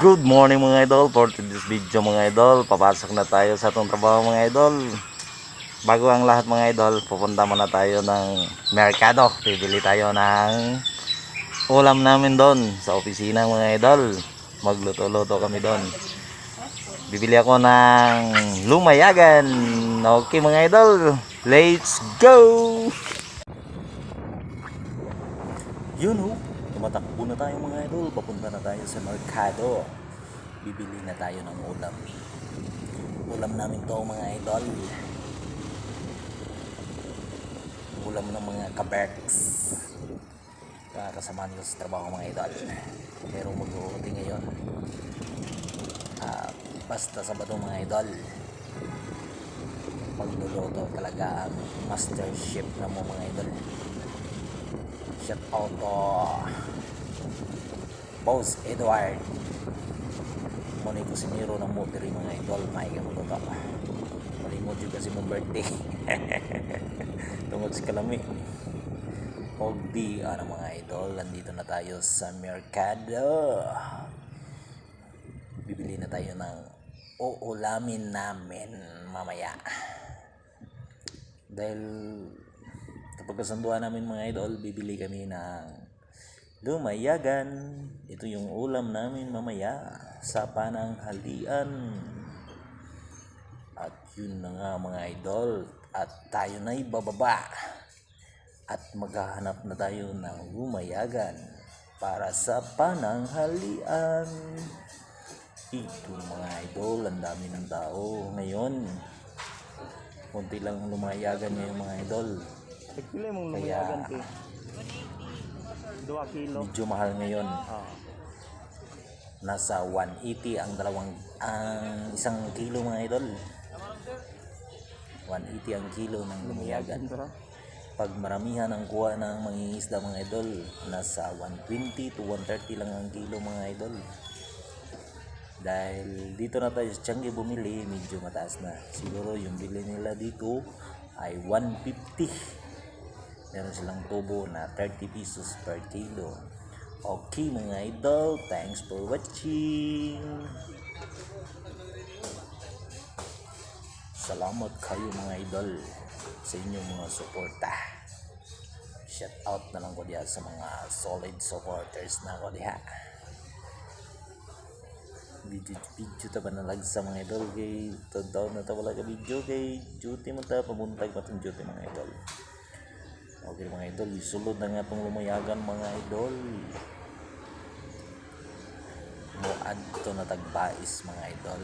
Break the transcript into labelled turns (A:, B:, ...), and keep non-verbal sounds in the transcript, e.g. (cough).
A: Good morning mga idol. For today's video mga idol, papasok na tayo sa atong trabaho mga idol. Bago ang lahat mga idol, pupunta muna tayo ng merkado. Bibili tayo ng ulam namin doon sa opisina mga idol. Magluto-luto kami doon. Bibili ako ng lumayagan. Okay mga idol, let's go! Yun ho, tumatakbo na tayo mga idol. Papunta na tayo sa merkado. Bibili na tayo ng ulam. Ulam namin to mga idol. Ulam ng mga kaberks. Kakasama nyo sa trabaho mga idol. Pero mag-uuti ngayon. Ah, basta Sabado mga idol. Magluluto talaga ang master chef na mo mga idol. Shout out to Boss Edward. Muna ko si Miro ng motor mga idol. Ka mo to. Malimod juga si mong birthday. (laughs) Tungod si Kalami. Og di, ano mga idol, nandito na tayo sa Mercado. Bibili na tayo ng uulamin namin mamaya. Dahil kapag kasunduan namin mga idol, bibili kami ng lumayagan. Ito yung ulam namin mamaya sa pananghalian. At yun na nga mga idol. At tayo na'y bababa. At maghahanap na tayo ng lumayagan para sa pananghalian. Ito mga idol, ang dami ng tao ngayon. Kunti lang lumayagan ngayon mga idol. Kaya-.
B: 2 kilo.
A: Medyo mahal ngayon.
B: Ah.
A: Nasa 180 ang dalawang ang isang kilo mga idol. 180 ang kilo ng lumayagan.
B: Tara.
A: Pag maramihan ang kuha ng mangingisda mga idol, nasa 120 to 130 lang ang kilo mga idol. Dahil dito na tayo sa Changi bumili, medyo mataas na. Siguro yung bili nila dito ay 150. Meron silang tubo na 30 pesos per kilo. Okay mga idol, thanks for watching. Salamat kayo mga idol sa inyong mga suporta. Shout out na lang ko diha sa mga solid supporters na ko diha. Video, video ta ba nalag sa mga idol kay tadaw na ta wala ka video kay duty mo ta pamuntag matong duty mga idol. Okay mga idol, isulod na nga itong lumayagan mga idol. Mo adto na tagbais mga idol.